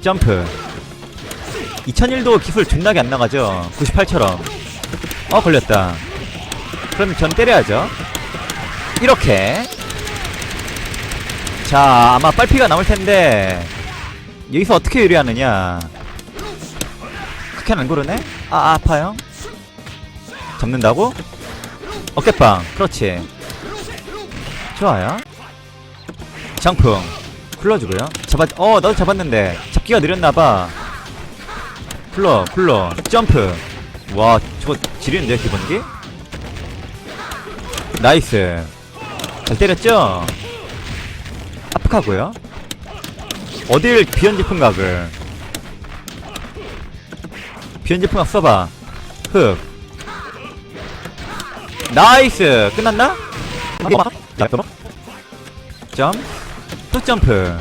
점프. 2001도 기술 존나게 안 나가죠? 98처럼. 어 걸렸다. 그럼 전 때려야죠. 이렇게. 자 아마 빨피가 남을텐데 여기서 어떻게 요리하느냐? 크게 안 고르네? 아, 아 아파요? 잡는다고? 어깨빵. 그렇지. 좋아요. 장풍 굴러주고요 잡았 어 나도 잡았는데. 잡기가 느렸나봐. 굴러 굴러. 점프. 와 저거 지리는데요 기본기? 나이스. 잘 때렸죠? 압박하고요? 어딜 비연지풍각을? 비연지풍각 써봐. 흑 나이스! 끝났나? 점? 또 점프.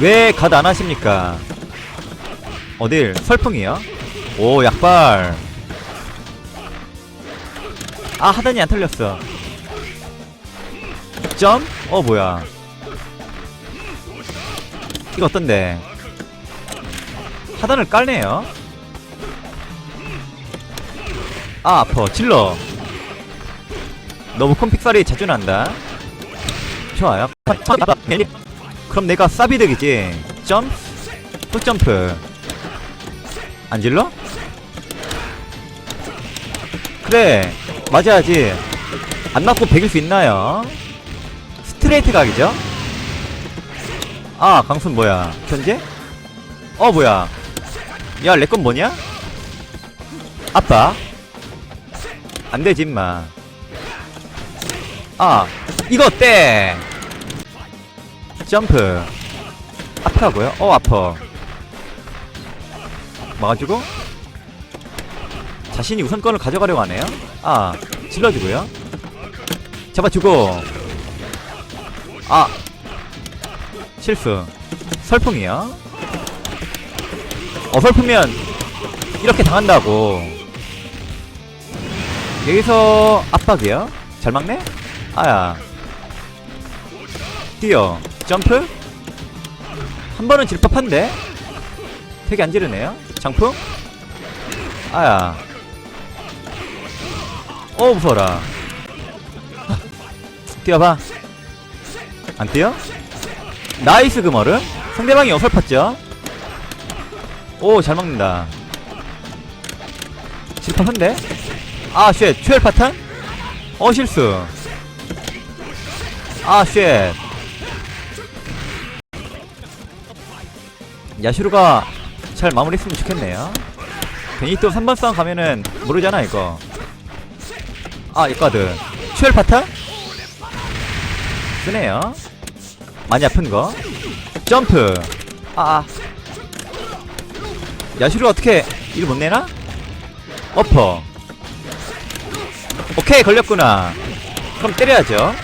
왜 가드 안 하십니까? 어딜? 설풍이요? 오 약발. 아 하단이 안 털렸어. 점? 어 뭐야. 이거 어떤데? 하단을 깔네요. 아 아파. 질러. 너무 컴픽살이 자주 난다 좋아요 그럼 내가 사비득이지 점? 또 점프 안 질러? 그래 맞아야지 안 맞고 베길 수 있나요? 스트레이트 각이죠? 아 강순 뭐야 현재? 어 뭐야 야 내 건 뭐냐? 아빠 안되지 임마 아 이거 어때? 점프. 아파고요? 어 아파. 막아주고. 자신이 우선권을 가져가려고 하네요. 아 질러주고요. 잡아주고. 아 실수. 설풍이요. 어 설프면 이렇게 당한다고. 여기서 압박이요? 잘 막네? 아야 뛰어. 점프? 한 번은 질 법한데? 되게 안 지르네요. 장풍? 아야. 어 무서워라. 뛰어봐. 안 뛰어? 나이스 금얼음 상대방이 어설펐죠? 오잘 먹는다. 질판한데? 아쉣. 추열 파탄? 어 실수. 아쉣 야슈루가 잘 마무리했으면 좋겠네요. 괜히 또 3번 싸움 가면은 모르잖아 이거. 아 이과드. 추열 파탄 쓰네요. 많이 아픈거. 점프. 아, 아. 야슈루 어떻게 일 못내나? 어퍼. 오케이 걸렸구나. 그럼 때려야죠.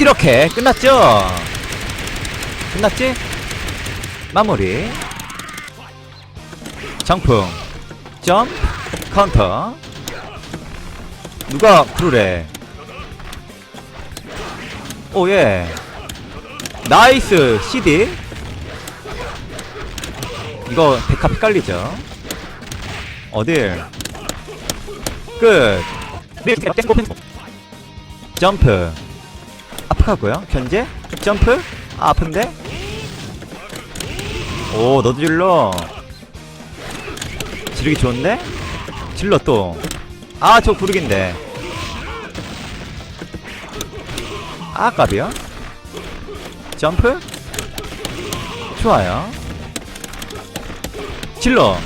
이렇게 끝났죠? 끝났지? 마무리. 정풍. 점. 카운터. 누가 부르래? 오예. 나이스. CD 이거 백합 헷갈리죠? 어딜? 끝. 점프. 아프하고요? 견제? 점프? 아, 아픈데 오 너도 질러. 지르기 좋은데? 질러 또아 저 구르긴데. 아 깝이요? 점프? 좋아요. 질러.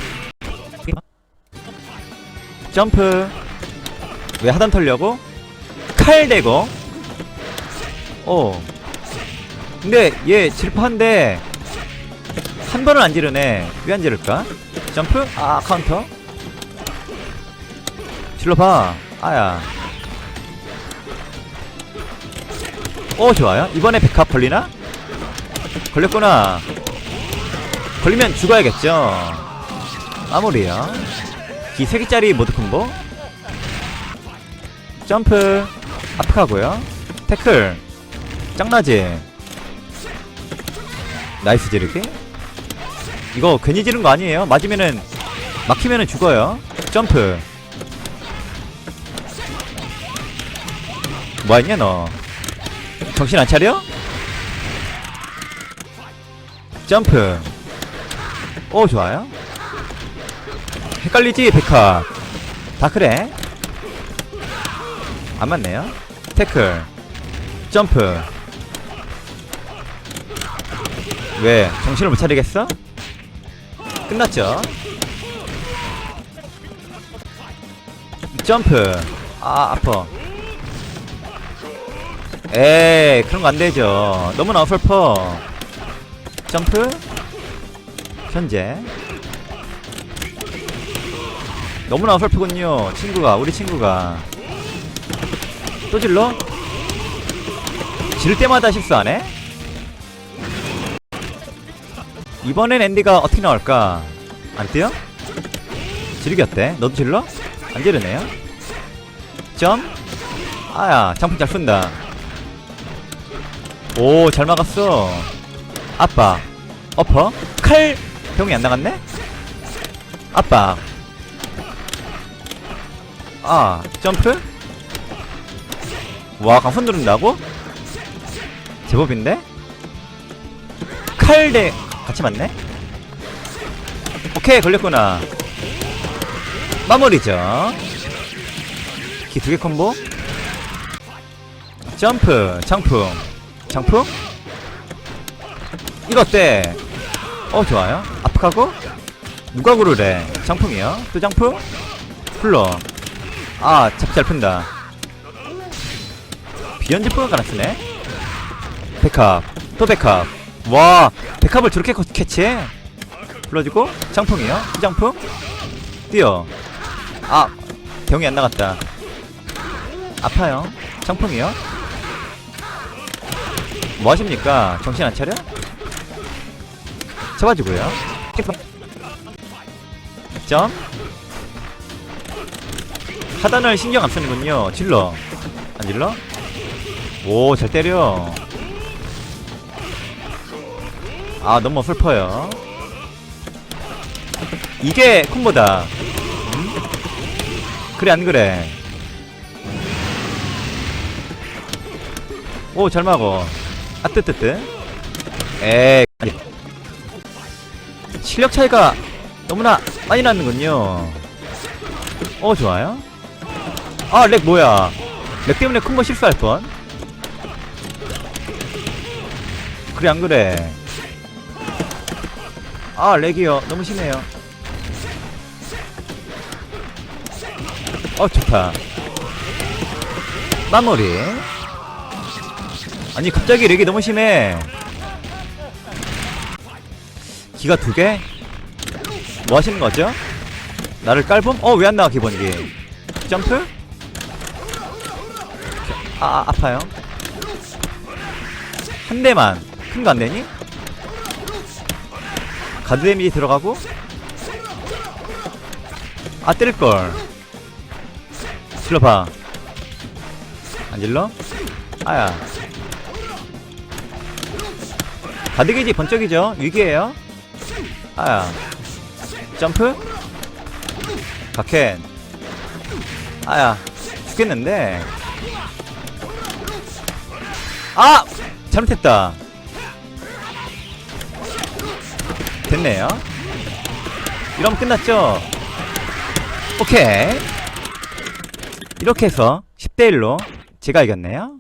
점프. 왜 하단 털려고? 칼 대고. 오. 근데 얘 질파한데 한 번은 안 지르네. 왜 안 지를까? 점프? 아 카운터? 질러봐. 아야. 오 좋아요. 이번에 백합 걸리나? 걸렸구나. 걸리면 죽어야겠죠. 마무리요. 기 3개짜리 모드 콤보. 점프. 압박하고요. 태클. 짱나지. 나이스 지르기 이거 괜히 지른 거 아니에요. 맞으면은 막히면은 죽어요. 점프. 뭐했냐 너? 정신 안 차려? 점프. 오 좋아요. 헷갈리지 백합 다 그래? 안 맞네요. 태클 점프. 왜 정신을 못 차리겠어? 끝났죠? 점프. 아 아파. 에이 그런 거 안 되죠. 너무나 어설퍼. 점프. 현재. 너무나 어설프군요 친구가 우리 친구가. 또 질러? 질 때마다 실수하네? 이번엔 앤디가 어떻게 나올까? 안 뛰어? 어때? 너도 질러? 안 지르네요? 점? 아야 장풍 잘 쏜다 오 잘 막았어 아빠 어퍼 칼 병이 안 나갔네? 아빠 아 점프? 와 강선 누른다고? 제법인데? 칼대 같이 맞네? 오케이 걸렸구나. 마무리죠. 키 두 개 콤보. 점프 장풍. 장풍? 이거 어때? 어 좋아요. 압박하고? 누가 구르래? 장풍이요? 또 장풍? 풀러. 아 잡기 잘 푼다. 비연지풍을 갈았으네. 백합. 또 백합 와 백합을 저렇게 커- 캐치해 불러주고? 장풍이요? 장풍? 뛰어. 아 병이 안 나갔다. 아파요. 장풍이요? 뭐 하십니까? 정신 안 차려? 잡아주고요. 점. 하단을 신경 안 쓰는군요. 질러. 안 질러? 오 잘 때려 아 너무 슬퍼요. 이게 콤보다. 음? 그래 안 그래? 오 잘 막어. 아 뜨뜨뜨. 에이. 실력 차이가 너무나 많이 나는군요. 어 좋아요. 아 렉 뭐야? 렉 때문에 콤보 실수할 뻔. 그래 안 그래 아 렉이요 너무 심해요 어 좋다 마무리 아니 갑자기 렉이 너무 심해 기가 두 개? 뭐 하시는 거죠? 나를 깔봄? 어 왜 안 나와 기본기 점프? 아, 아 아파요 한 대만 큰 거 안 되니? 가드 데미지 들어가고 아 때릴걸. 질러봐. 안 질러? 아야. 가드 게이지 번쩍이죠? 위기에요? 아야. 점프? 가켄 아야. 죽겠는데. 아! 잘못했다 됐네요. 이러면 끝났죠? 오케이. 이렇게 해서 10대1로 제가 이겼네요